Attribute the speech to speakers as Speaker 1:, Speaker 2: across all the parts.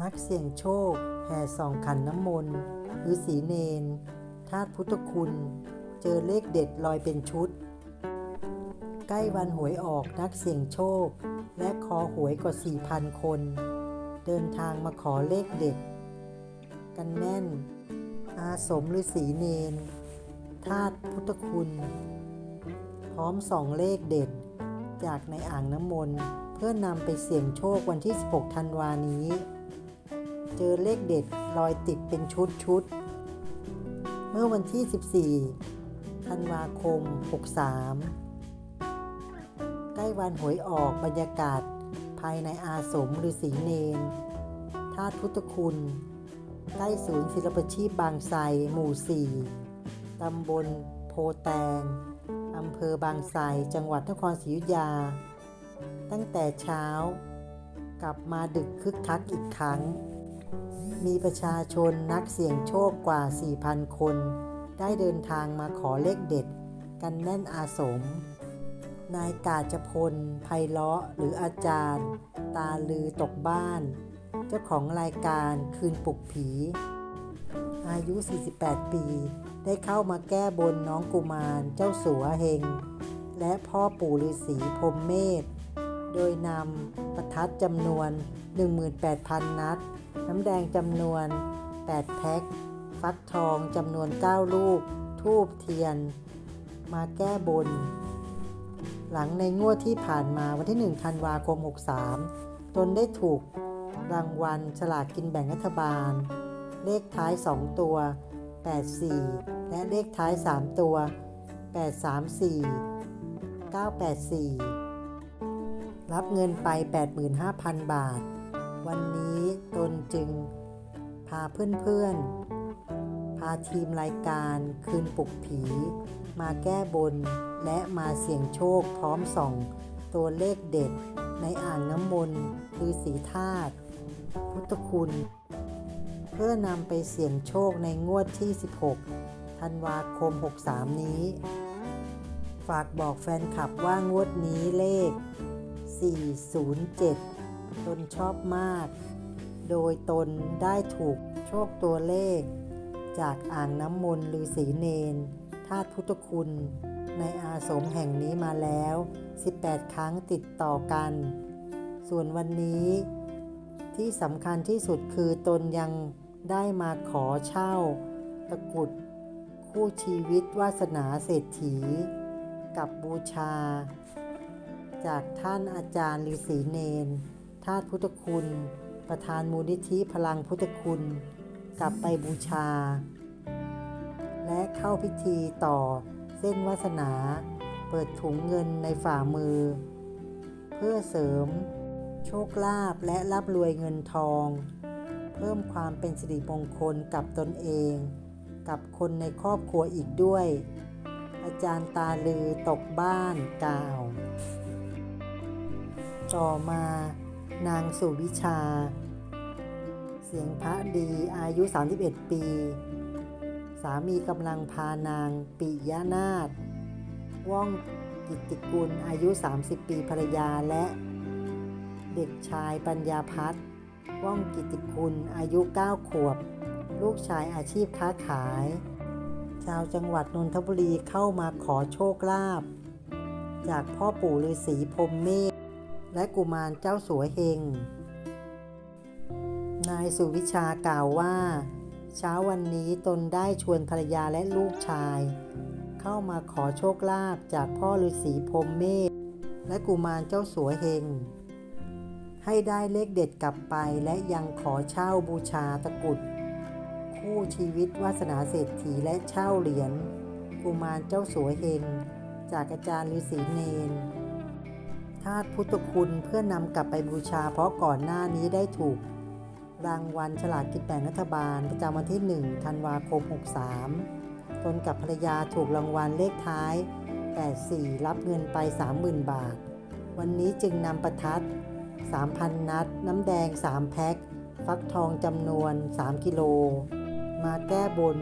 Speaker 1: นักเสี่ยงโชคแห่ส่องขันน้ำมนต์หรือสีเนนธาตุพุทธคุณ เจอเลขเด็ดลอยเป็นชุด ใกล้วันหวยออกนักเสี่ยงโชค และคอหวยกว่า 4,000 คน เดินทางมาขอเลขเด็ด กันแน่น อาสมฤาษีเนนธาตุพุทธคุณ พร้อมสองเลขเด็ด จากในอ่างน้ำมนต์เพื่อนำไปเสี่ยงโชควันที่ 16 ธันวานี้ เจอเลขเด็ดลอยติดเป็นชุดชุด เมื่อวันที่ 14 ธันวาคม 63 ใกล้วันหวยออกบรรยากาศภายในอาสมฤาษีเนนธาตุพุทธคุณใกล้ศูนย์ศิลปชีพบางไทรหมู่ 4 ตำบลโพแตง อำเภอบางไทรจังหวัดนครศรีอยุธยา ตั้งแต่เช้ากลับมาดึกคึกคักอีกครั้ง มีประชาชนนักเสี่ยงโชคกว่า 4,000 คน ได้เดินทางมาขอเลขเด็ด กันแน่นอาสม นายกาจพลไพเราะหรืออาจารย์ ตาลือตกบ้าน เจ้าของรายการคืนปลุกผี อายุ 48 ปี ได้เข้ามาแก้บนน้องกุมารเจ้าสัวเฮง และพ่อปู่ฤาษีพรมเมธ โดยนำประทัดจำนวน 18,000 นัด น้ำแดงจำนวน 8 แพ็ค ฟักทองจำนวน 9 ลูก ทูบเทียน มาแก้บน หลังในงวดที่ผ่านมาวันที่ 1 ธันวาคม 63 ตนได้ถูกรางวัลฉลากกินแบ่งรัฐบาล เลขท้าย 2 ตัว 84 และเลขท้าย 3 ตัว 834 984 รับเงินไป 85,000 บาท วันนี้ตนจึงพาเพื่อนๆ พาทีมรายการคืนปลุกผี มาแก้บนและมาเสี่ยงโชคพร้อมส่อง ตัวเลขเด็ดในอ่างน้ำมนต์คือสีธาตุพุทธคุณ เพื่อนำไปเสี่ยงโชคในงวดที่ 16 ธันวาคม 63 นี้ ฝากบอกแฟนคลับว่างวดนี้เลข 407 ตนชอบมาก โดยตนได้ถูกโชคตัวเลข จากอ่างน้ำมนต์ฤาษีเนนธาตุพุทธคุณ ในอาสมแห่งนี้มาแล้ว 18 ครั้งติดต่อกัน ส่วนวันนี้ที่สำคัญที่สุดคือตนยังได้มาขอเช่า ตะกุด คู่ชีวิตวาสนาเศรษฐี กับบูชา จากท่านอาจารย์ฤาษีเนน ธาตุพุทธคุณ ประธานมูลนิธิพลังพุทธคุณ กลับไปบูชา และเข้าพิธีต่อเส้นวาสนา เปิดถุงเงินในฝ่ามือ เพื่อเสริม โชคลาภและรับรวยเงินทอง เพิ่มความเป็นสิริมงคลกับตนเอง กับคนในครอบครัวอีกด้วย อาจารย์ตาลือตกบ้านกล่าว ต่อมา นางสุวิชา เสียงพระดีอายุ 31 ปี สามีกำลังพานางปิยนาถว่องกิติกุลอายุ 30 ปีภรรยาและ เด็กชายปัญญาพัฒน์ว่องกิติกุลอายุ 9 ขวบ ลูกชายอาชีพค้าขาย ชาวจังหวัดนนทบุรีเข้ามาขอโชคลาภจากพ่อปู่ฤาษีพรมเมธ และกุมารเจ้าสัวเฮง นายสุวิชากล่าวว่า เช้าวันนี้ตนได้ชวนภรรยาและลูกชาย เข้ามาขอโชคลาภจากพ่อฤาษีพรมเมธและกุมารเจ้าสัวเฮง ให้ได้เลขเด็ดกลับไปและยังขอเช่าบูชาตะกุด คู่ชีวิตวาสนาเศรษฐีและเช่าเหรียญกุมารเจ้าสัวเฮง จากอาจารย์ฤาษีเนน ธาตุพุทธคุณเพื่อนำกลับไปบูชา เพราะก่อนหน้านี้ได้ถูกรางวัลฉลากกินแบ่งรัฐบาล ประจำวันที่ 1 ธันวาคม 63 ตนกับภรรยาถูกรางวัลเลขท้าย 84 รับเงินไป 30,000 บาท วันนี้จึงนำประทัด 3,000 นัด น้ำแดง 3 แพ็ค ฟักทองจำนวน 3 กิโล มาแก้บน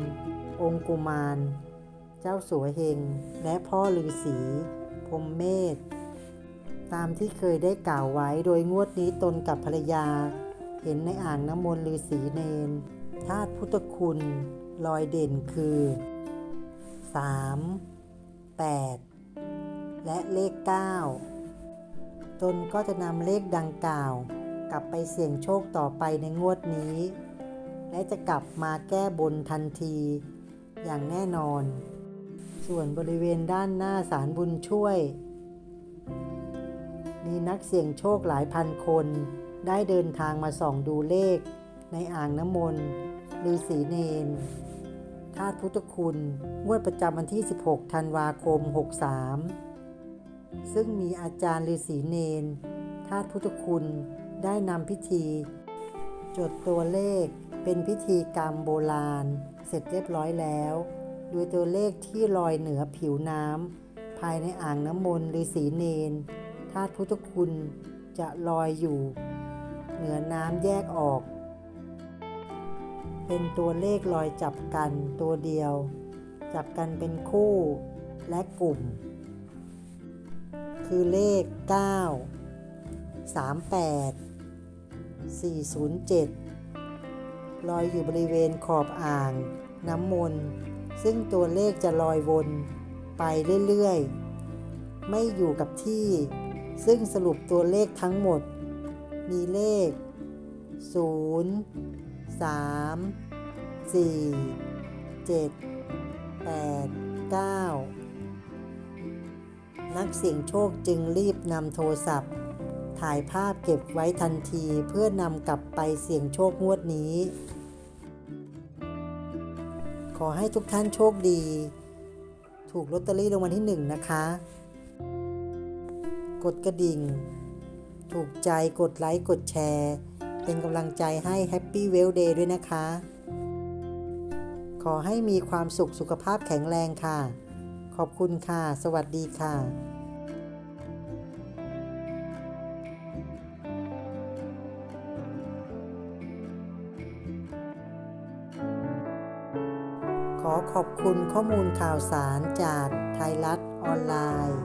Speaker 1: องค์กุมาร เจ้าสัวเฮง และพ่อฤาษีพรมเมธ ตามที่เคยได้กล่าวไว้โดยงวดนี้ตนกับภรรยา เห็นในอ่างน้ำมนต์ฤาษีเนนธาตุพุทธคุณลอยเด่นคือ 3 8 และเลข 9 ตนก็จะนำเลขดังกล่าว กลับไปเสี่ยงโชคต่อไปในงวดนี้ และจะกลับมาแก้บนทันที อย่างแน่นอน ส่วนบริเวณด้านหน้าศาลบุญช่วย มีนักเสี่ยงโชคหลายพันคน ได้เดินทางมาส่องดูเลข ในอ่างน้ำมนต์ฤาษีเนนธาตุพุทธคุณงวดประจำวันที่ 16 ธันวาคม 63 ซึ่งมีอาจารย์ฤาษีเนนธาตุพุทธคุณได้นำพิธี จดตัวเลขเป็นพิธีกรรมโบราณ เสร็จเรียบร้อยแล้ว โดยตัวเลขที่ลอยเหนือผิวน้ำภายในอ่างน้ำมนต์ฤาษีเนน ธาตุพุทธคุณจะลอยอยู่ เหนือน้ำแยกออก เป็นตัวเลขลอยจับกันตัวเดียว จับกันเป็นคู่และกลุ่ม คือเลข 9 38 407 ลอยอยู่บริเวณขอบอ่าง น้ำมนต์ซึ่งตัวเลขจะลอยวนไปเรื่อยๆ ไม่อยู่กับที่ ซึ่งสรุปตัวเลขทั้งหมด มีเลข 0 3 4 7 8 9 นักเสี่ยงโชคจึงรีบนำโทรศัพท์ ถ่ายภาพเก็บไว้ทันทีเพื่อนำกลับไปเสี่ยงโชคงวดนี้ ขอให้ทุกท่านโชคดี ถูกลอตเตอรี่รางวัลที่หนึ่งนะคะ กดกระดิ่ง ถูกใจกดไลค์กดแชร์ เป็นกำลังใจให้ Happy w e l l Day ด้วยนะคะ ขอให้มีความสุขสุขภาพแข็งแรงค่ะ ขอบคุณค่ะ สวัสดีค่ะขอขอบคุณข้อมูลข่าวสารจากไทยรัฐออนไลน์